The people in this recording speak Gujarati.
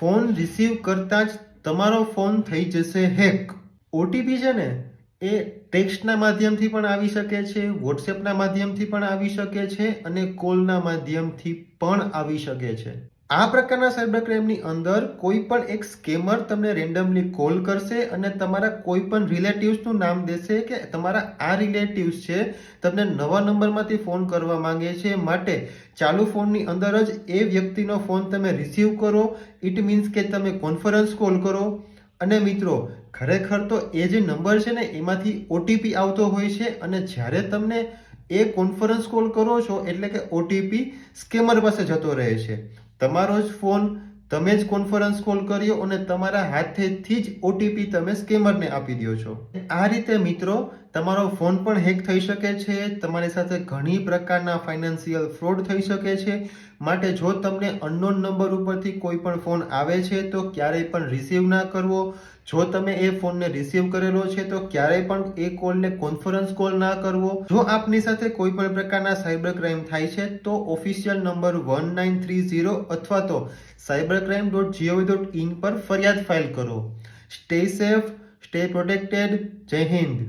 ફોન રિસીવ કરતાં જ તમારો ફોન થઈ જશે હેક. ઓટીપી છે ને, એ ટેક્સ્ટના માધ્યમથી પણ આવી શકે છે, વોટ્સએપના માધ્યમથી પણ આવી શકે છે અને કોલના માધ્યમથી પણ આવી શકે છે. આ પ્રકારના સાયબર ક્રાઇમની અંદર કોઈ પણ એક સ્કેમર તમને રેન્ડમલી કોલ કરશે અને તમારા કોઈ પણ રિલેટિવ્સનું નામ દેશે કે તમારા આ રિલેટિવ્સ છે, તમને નવા નંબરમાંથી ફોન કરવા માંગે છે. માટે ચાલુ ફોનની અંદર જ એ વ્યક્તિનો ફોન તમે રિસીવ કરો. ઇટ મીન્સ કે તમે કોન્ફરન્સ કોલ કરો. અને મિત્રો, ખરેખર તો એ જે નંબર છે ને, એમાંથી ઓટીપી આવતો હોય છે અને જ્યારે તમને એ કોન્ફરન્સ કોલ કરો છો, એટલે કે ઓટીપી સ્કેમર પાસે જતો રહે છે. તમારો જ ફોન, તમે જ કોન્ફરન્સ કોલ કર્યો અને તમારા હાથેથી જ ઓટીપી તમે સ્કેમરને આપી દો છો. આ રીતે મિત્રો તમારો ફોન પણ હેક થઈ શકે છે, તમારી સાથે ઘણી પ્રકારના ફાઇનાન્સિયલ ફ્રોડ થઈ શકે છે. માટે જો તમને અનનોન નંબર ઉપરથી કોઈ પણ ફોન આવે છે, તો ક્યારેય પણ રિસીવ ના કરવો. જો તમે એ ફોનને રિસીવ કરેલો છે, તો ક્યારેય પણ એ કોલને કોન્ફરન્સ કોલ ના કરવો. જો આપની સાથે કોઈ પણ પ્રકારના સાયબર ક્રાઇમ થાય છે, તો official number one nine three zero અથવા તો cyber crime dot GOV dot in પર ફરિયાદ ફાઇલ કરો. Stay safe, stay protected. જય હિન્દ.